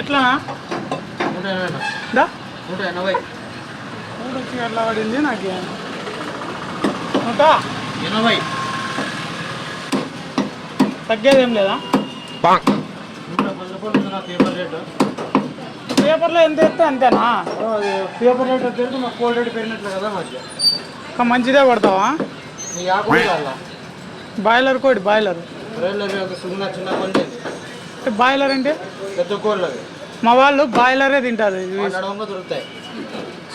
ఎట్లానా నూట ఎనభై నూట ఎట్లా పడింది నాకు? నూట? ఎనభై. తగ్గేది ఏం లేదా పేపర్ రేటు. పేపర్లో ఎంత ఎత్తే అంతేనా? పేపర్ రేట్ పెరిగి మాకు కోల్డ్ రేట్ పెరిగినట్లు కదా మధ్య ఇంకా మంచిదే కావాలా? బాయిలర్ కోడి బాయిలర్. చిన్న కోళ్ళు బాయిలర్ అంటే? మా వాళ్ళు బాయిలరే తింటారు.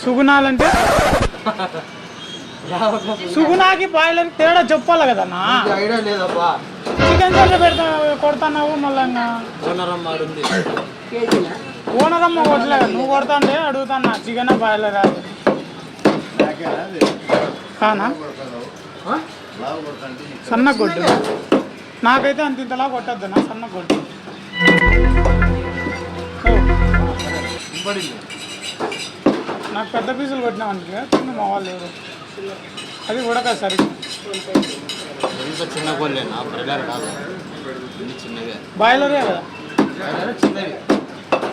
సుగుణాలంటే సుగుణాకి బాయిలర్ తేడా చెప్పాలి కదన్నా చికెన్ కర్రీ పెడతా కొడతాన్నావు మళ్ళీ ఓనరమ్మ కొట్టలేదు నువ్వు కొడతాంటే అడుగుతాన్నా చికెన్ బాయిలర్ అది కానా? సన్న కొట్టు నాకైతే అంత ఇంతలా కొట్టద్దు నా సన్న కొట్టు. నాకు పెద్ద పీసులు కొట్టినామంటే తిన్న మా వాళ్ళు ఎవరు? అది ఉడక సరి. చిన్న కోళ్ళేనా కాదు. బాయిలరే కదా?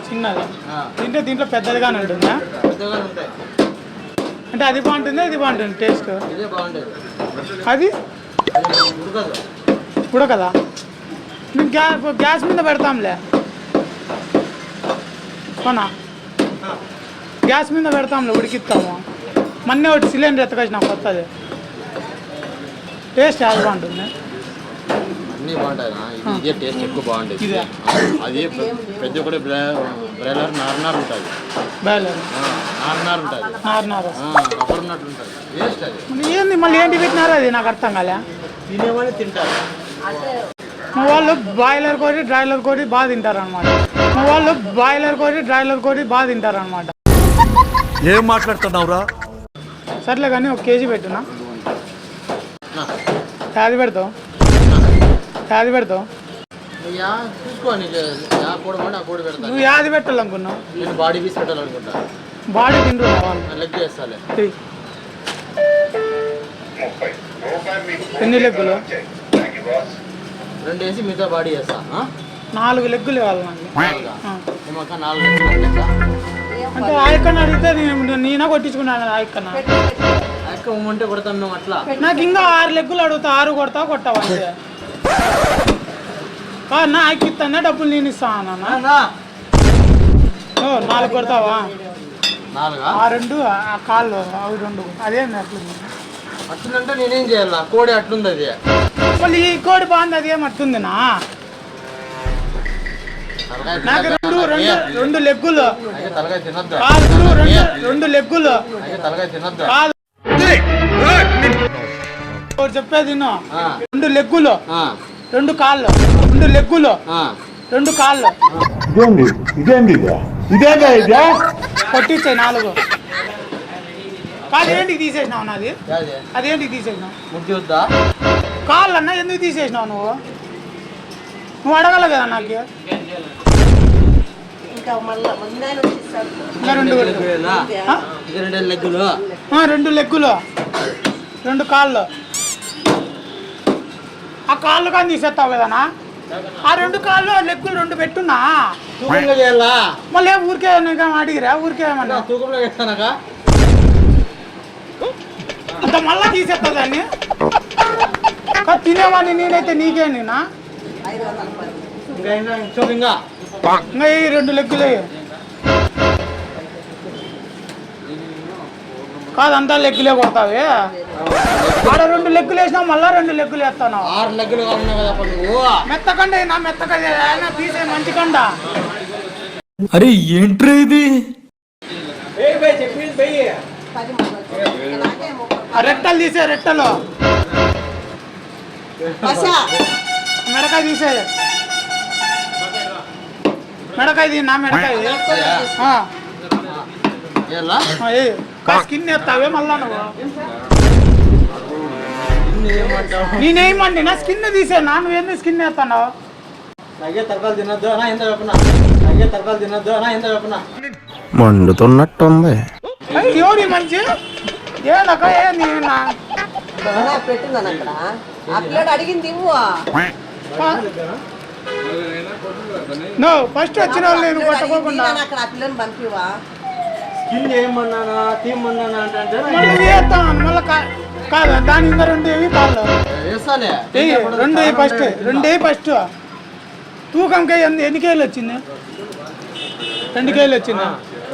చిన్నది. తింటే దీంట్లో పెద్దదిగానే ఉంటుందా? పెద్దగా ఉంటాయి. అంటే అది బాగుంటుంది ఇది బాగుంటుంది టేస్ట్? ఇదే అది? అది ఉడకదు. ఉడకదా? మేము గ్యా గ్యాస్ మీద పెడతాంలే. కొనా గ్యాస్ మీద పెడతాంలే ఉడికిస్తాము. మొన్నే ఒకటి సిలిండర్ ఎత్తకొచ్చిన కొత్తది. టేస్ట్ అది బాగుంటుంది. అన్నీ బాగుంటాయి. నా. ఇది టేస్ట్ ఎక్కువ బాగుండేది ఇదే? అది పెద్ద కూడా బ్రైలర్ నార్నార్ ఉంటుంది. బాయిలర్ నార్నార్ ఉంటుంది. నారు నారు అప్పుడు ఉన్నట్లు ఉంటుంది. వేస్ట్ అది. మళ్ళీ ఏంది మళ్ళీ ఏంటి పెట్టినారు అది నాకు అర్థం కాలే. తినేవాళ్ళు తింటారు. వాళ్ళు బాయిలర్ కోరి డ్రాయిలర్ కోరి బాగా తింటారు అనమాట వాళ్ళు బాయిలర్ కోరి డ్రాయిలర్ కోరి బాగా తింటారు అనమాట ఏం మాట్లాడుతున్నావురా? సర్లే కానీ ఒక కేజీ పెట్టునా? నా, యాది పెడతావు? యాది పెడతావు నువ్వు యాది పెట్టాలనుకున్నావు? నేను బాడీ పీస్ పెట్టాలనుకుంటా. బాడీ వాళ్ళు? లెగ్ చేస్తాలే. ఎన్ని లెగ్గులు? రెండు వేసి మిగతా బాడీ చేస్తా ఆ? నాలుగు లెగ్గులు కావాలి నాకు నాలుగా? ఆ. ఏమక్క నాలుగు లెగ్గులు అంటే ఆయక్కని అడిగితే నేను నేనే కొట్టించుకున్నాను ఆయక్కన. అక్క ఉమ్మంటే కొడతాం మేము అట్లా? నాకు ఇంకా ఆరు లెగ్గులు అడుగుతా ఆరు కొడతా కొట్టావా అంతే ఆ, నా ఆయక్క ఇస్తానే డబ్బులు నేను ఇస్తాను ఓ నాలుగు కొడతావా? నాలుగా? ఆ రెండు ఆ కాళ్ళు అవి రెండు. అదేంది అట్లుంది అట్లంటే నేనేం చేయాలా? కోడి అట్లుంది అది. మళ్ళీ ఈ కోడి బాగుంది అదేం తలకాయ నాకు? రెండు రెండు రెండు లెగ్గులు. రెండు రెండు లెగ్గులు. కాదు ఒకటి చెప్పేది విను. రెండు లెగ్గులు. రెండు కాళ్ళు. రెండు లెగ్గులు. రెండు కాళ్ళు. ఇదేంది? ఇదేంది ఇదే? ఇదేందా ఇదే? కొట్టించాయి నాలుగు. కాదు ఏంటికి తీసేసినావు నాది? యాది? అదేంటికి తీసేసినావు? ముడ్డి వద్దా? కాళ్ళు అన్న ఎందుకు తీసేసినావు నువ్వు? నువ్వు అడగల కదా నాకు? రెండు లెగ్గులు వేయాలా? ఆ? ఇది రెండు లెగ్గులు? ఆ, రెండు లెగ్గులు. రెండు కాళ్ళు. ఆ కాళ్ళు కానీ తీసేస్తావు కదనా ఆ రెండు కాళ్ళు ఆ లెగ్గులు రెండు పెట్టున్నా? మళ్ళీ ఊరికే ఇంకా అడిగిరా? ఊరికే అంత మళ్ళా తీసేస్తా దాన్ని? తినేవాడిని నేనైతే నీకేంటి నా? ఐదు వందల పది. ఇంకా. ఈ రెండు లెగ్గులే కాదు అంతా లెగ్గులే కొడతావి. ఆడ రెండు లెగ్గులు వేసినావు మళ్ళా రెండు లెగ్గులు వేస్తాను? ఆరు లెగ్గులు మెత్తకండ నా మెత్తకండ తీసే మంచి కండ. అరే ఏంట్రా ఇది? నాకే రెట్టలు తీసే రెట్టలు. బసా. మెడకాయ తీసే మెడకాయ నా మెడకాయ ఏ. స్కిన్ ఎత్తావే మళ్ళా నువ్వు? నా స్కిన్ తీసే నా నువ్వేంది స్కిన్ ఎత్తావు నగే తరకాలు తినొద్దు అనా ఎంత చెప్పనా. నగే తరకాలు తినొద్దు అనా ఎంత చెప్పనా. మండుతున్నట్టుంది. ఎవరి మంచి ఏదక్క ఏంది నా అక్కడ. అడిగింది ఫస్ట్ వచ్చిన వాళ్ళు నేను కొట్టుకోకుండా నేను అక్కడ ఆ పిల్లని పంపివా స్కిన్ చేయమన్నానా? తీయమన్నానా అంటే అంటే మళ్ళీ వేస్తాను మళ్ళీ కాదు? దాని ఇంకా రెండు ఏవి ఏయ్, రెండు ఫస్ట్ రెండు ఫస్ట్ తూకంకి ఎన్ని ఎన్ని కేజీలు వచ్చింది? రెండు కేజీలు వచ్చిందా?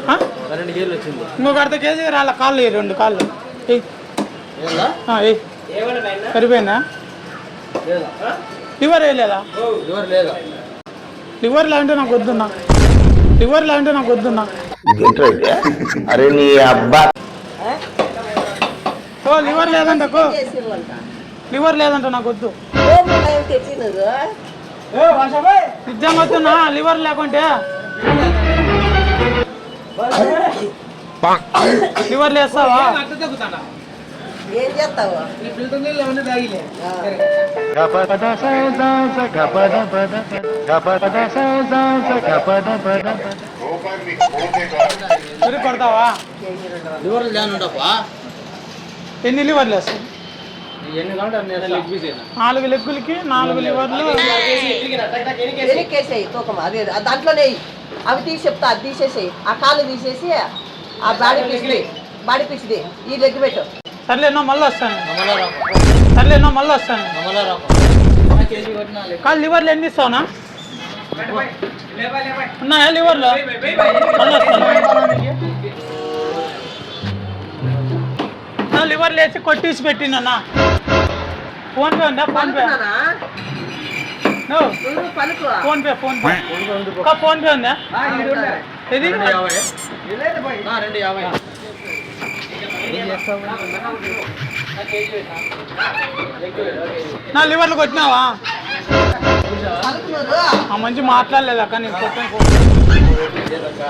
ఆ? రెండు కేజీలు వచ్చింది. ఇంకొక అర్ధ కేజీ రాళ్ళ కాళ్ళు రెండు కాళ్ళు. ఏయ్ ఏందా ఆ, ఏయ్ సరిపోయిందా లేదా లివర్ వేయలేదా ఎవరు లేదా? లివర్ లాంటి నాకు వద్దున్నా. లివర్ లాంటి నాకు వద్దున్నా. అరే నీ అబ్బా. ఓ లివర్ లేదంటకో చేసిర్రంట లివర్ లేదంట నాకు వద్దు. నిజంగా వద్దున్నా లివర్ లేకుంటే. లివర్ లేస్తావా? ఏం చేస్తావు? సురి కొడతావా లివర్ లేనుండపా ఎన్ని లివర్లు నాలుగు లెగ్గులకి నాలుగు లివర్లు. వెనక్కేసేయి తూకం అదే దాంట్లోనే. అవి తీసి చెప్తా అది తీసేసేయి. ఆ కాళ్ళు తీసేసి ఆ బాడీ పీస్ది బాడీ పీస్ది ఈ లెగ్ పెట్టు. సర్లేనో మళ్ళీ వస్తాను. సర్లేనో మళ్ళీ వస్తాను. కాదు లివర్లు ఎన్ని ఇస్తావునా? ఉన్నాయా లివర్లు? మళ్ళీ వస్తాను. నా లివర్లు వేసి కొట్టేసి పెట్టినా ఫోన్ పే ఉందా? PhonePe. పలుకునానా? నో. నువ్వు పలుకు PhonePe PhonePe. PhonePe ఉందా? ఇది రెండు యాభై. నా లివర్లు కొట్టినావా పలుకున్నారు ఆ మంచి మాట్లాడలేదు అక్క ఫోన్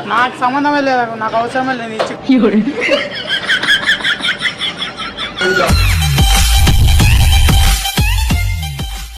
నాకు సంబంధమే లేదు నాకు అవసరమే లేదు ఇచ్చి